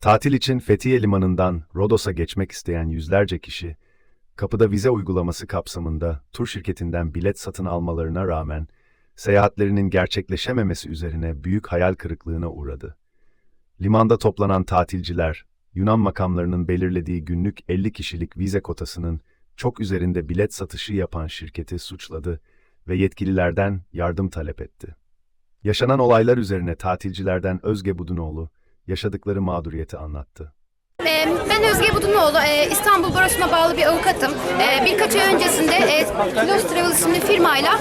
Tatil için Fethiye Limanı'ndan Rodos'a geçmek isteyen yüzlerce kişi, kapıda vize uygulaması kapsamında tur şirketinden bilet satın almalarına rağmen, seyahatlerinin gerçekleşememesi üzerine büyük hayal kırıklığına uğradı. Limanda toplanan tatilciler, Yunan makamlarının belirlediği günlük 50 kişilik vize kotasının çok üzerinde bilet satışı yapan şirketi suçladı ve yetkililerden yardım talep etti. Yaşanan olaylar üzerine tatilcilerden Özge Budunoğlu, yaşadıkları mağduriyeti anlattı. Ben Özge Budunoğlu, ee, İstanbul Barosu'na bağlı bir avukatım. Ee, Birkaç ay öncesinde ee, Lost Travel isimli firmayla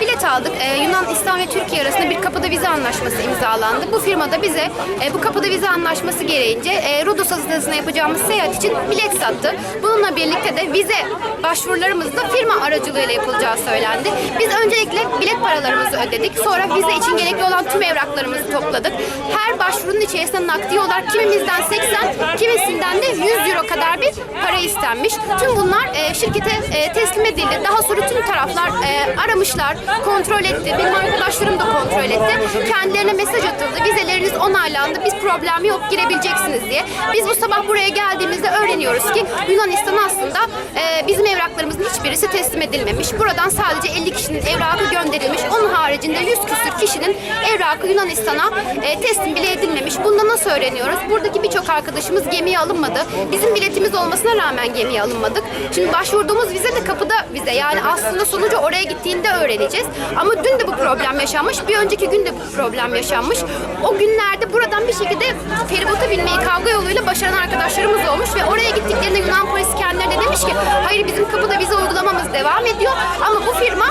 bilet aldık. Ee, Yunanistan ve Türkiye arasında bir kapıda vize anlaşması imzalandı. Bu firma da bize bu kapıda vize anlaşması gereğince Rodos adasına yapacağımız seyahat için bilet sattı. Bununla birlikte de vize başvurularımız da firma aracılığıyla yapılacağı söylendi. Biz öncelikle bilet paralarımızı ödedik. Sonra vize için gerekli olan tüm evraklarımızı topladık. Her başvurunun içerisinde nakdi olarak kimimizden 80, kimisinden de 100 euro kadar bir para istenmiş. Tüm bunlar e, şirkete e, teslim edildi. Daha sonra tüm taraflar e, aramışlar, kontrol etti. Benim arkadaşlarım da kontrol etti. Kendilerine mesaj atıldı. Vizeleriniz onaylandı. Biz problem yok, girebileceksiniz diye. Biz bu sabah buraya geldiğimizde öğreniyoruz ki Yunanistan aslında e, bizim evraklarımızın hiçbirisi teslim edilmemiş. Buradan sadece 50 kişinin evrakı gönderilmiş. Onun haricinde 100 küsür kişinin evrakı Yunanistan'a e, teslim bile edilmemiş. Bunu nasıl öğreniyoruz? Buradaki birçok arkadaşımız gemiye alınmadı. Bizim biletimiz olmasına rağmen gemiye alınmadık. Şimdi başvurduğumuz vize de kapıda vize. Yani aslında sonucu oraya gittiğinde öğreneceğiz. Ama dün de bu problem yaşanmış. Bir önceki gün de bu problem yaşanmış. O günlerde buradan bir şekilde feribota binmeyi kavga yoluyla başaran arkadaşlarımız olmuş ve oraya gittiklerinde Yunan polisi kendilerine demiş ki hayır bizim kapıda vize uygulamamız devam ediyor ama bu firma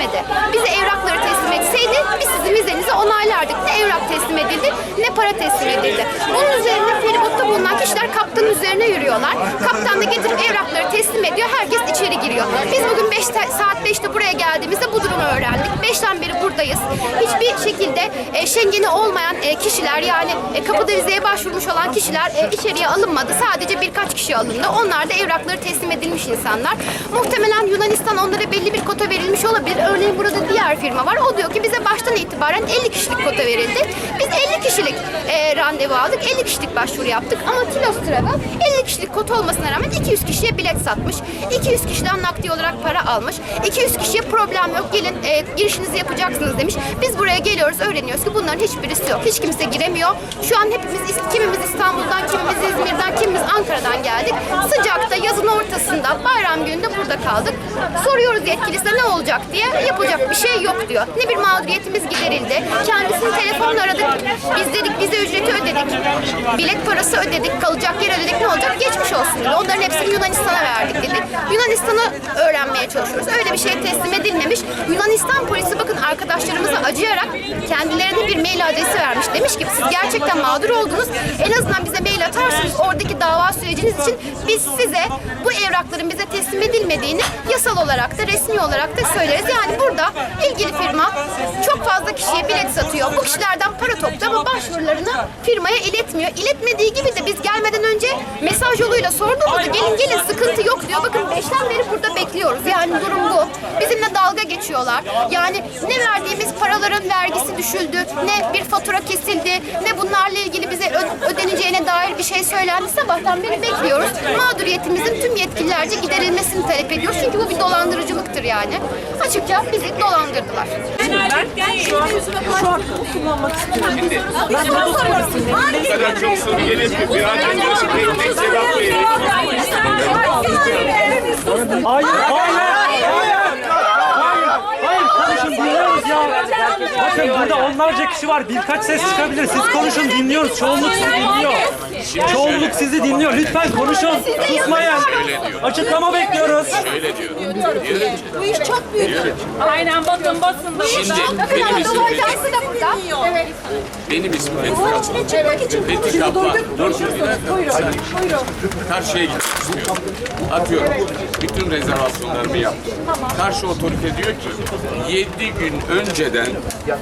teslim etmedi. Bize evrakları teslim etseydi biz sizin vizenizi onaylardık. Ne evrak teslim edildi ne para teslim edildi. Bunun üzerine feribotta bulunan kişiler kaptanın üzerine yürüyorlar. Kaptan da getirip evrakları teslim ediyor. Herkes içeri giriyor. Biz bugün 5 saat 5'te buraya geldiğimizde bu durumu öğrendik. 5'ten beri buradayız. Hiçbir şekilde e, Schengen'i olmayan e, kişiler yani e, kapıda vizeye başvurmuş olan kişiler e, içeriye alınmadı. Sadece birkaç kişi alındı. Onlar da evrakları teslim edilmiş insanlar. Muhtemelen Yunanistan onlara belli bir kota verilmiş olabilir. Örneğin burada diğer firma var. O diyor ki bize baştan itibaren 50 kişilik kota verildi. Biz 50 kişilik e, randevu aldık. 50 kişilik başvuru yaptık. Ama Tilos Travel 50 kişilik kota olmasına rağmen 200 kişiye bilet satmış. 200 kişiden nakdi olarak para almış. 200 kişiye problem yok. Gelin e, girişinizi yapacaksınız demiş. Biz buraya geliyoruz öğreniyoruz ki bunların hiçbirisi yok. Hiç kimse giremiyor. Şu an hepimiz kimimiz İstanbul'dan, kimimiz İzmir'den, kimimiz Ankara'dan geldik. Sıcakta yazın ortasında kaldık. Soruyoruz yetkilisine ne olacak diye. Yapacak bir şey yok diyor. Ne bir mağduriyetimiz giderildi. Kendisini telefonla aradık. Biz dedik vize ücreti ödedik. Bilet parası ödedik. Kalacak yer ödedik. Ne olacak? Geçmiş olsun dedi. Onların hepsini Yunanistan'a verdik dedik. Yunanistan'ı öğrenmeye çalışıyoruz. Öyle bir şey teslim edilmemiş. Yunanistan polisi bakın arkadaşlarımıza acıyarak kendilerine bir mail adresi vermiş. Demiş ki siz gerçekten mağdur oldunuz. En azından bize mail atarsınız oradaki dava süreciniz için biz size bu evrakların bize teslim edilmediğini yasal olarak da resmi olarak da söyleriz. Yani burada ilgili firma çok fazla kişiye bilet satıyor. Bu kişilerden para topluyor ama başvurularını firmaya iletmiyor. İletmediği gibi de biz gelmeden önce mesaj yoluyla sorduğumuzda gelin gelin sıkıntı yok diyor. Bakın beşten beri burada bekliyoruz. Yani durum bu. Dalga geçiyorlar. Yani ne verdiğimiz paraların vergisi düşüldü, ne bir fatura kesildi, ne bunlarla ilgili bize ödeneceğine dair bir şey söylendi. Sabahtan beri bekliyoruz. Mağduriyetimizin tüm yetkililerce giderilmesini talep ediyoruz. Çünkü bu bir dolandırıcılıktır yani. Açıkça bizi dolandırdılar. Bu kadar çok soru gelip bir an önce tek tek cevap verin. Hayır, hayır, hayır, hayır, hayır, konuşun dinliyoruz ya. Bakın burada onlarca kişi var, birkaç ses çıkabilir. Siz konuşun dinliyoruz, çoğunluk sizi dinliyor. Çoğunluk sizi dinliyor, lütfen konuşun, susmayın. Açıklama bekliyoruz. Bu iş çok büyük. Aynen bakın basın da Şimdi benim ismim Fethi. Ajansı da burada. Evet. Benim ismim Fethi. Fethi Kaplan. Dur bir dakika. Karşıya gitmek istiyorum. Atıyorum. Bütün rezervasyonlarımı yaptım. Karşı otorite diyor ki 7 gün önceden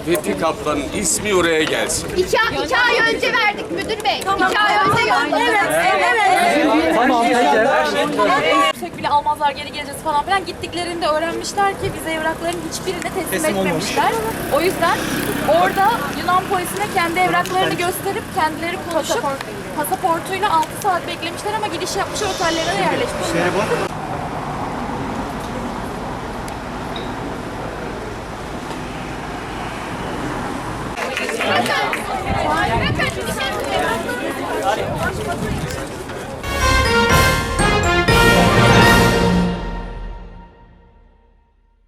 Fethi Kaplan'ın ismi oraya gelsin. İki, iki ay önce verdik müdür bey. İki ay önce gönderdik. Tamam peki. Yüksek bile almazlar geri geleceğiz falan filan. Gittiklerinde öğrenmişler ki vize evraklarının hiçbirini teslim, etmemişler. O yüzden orada Yunan polisine kendi evraklarını gösterip kendileri konuşup pasaportuyla 6 saat beklemişler ama gidiş yapmışlar otellerine yerleşmişler.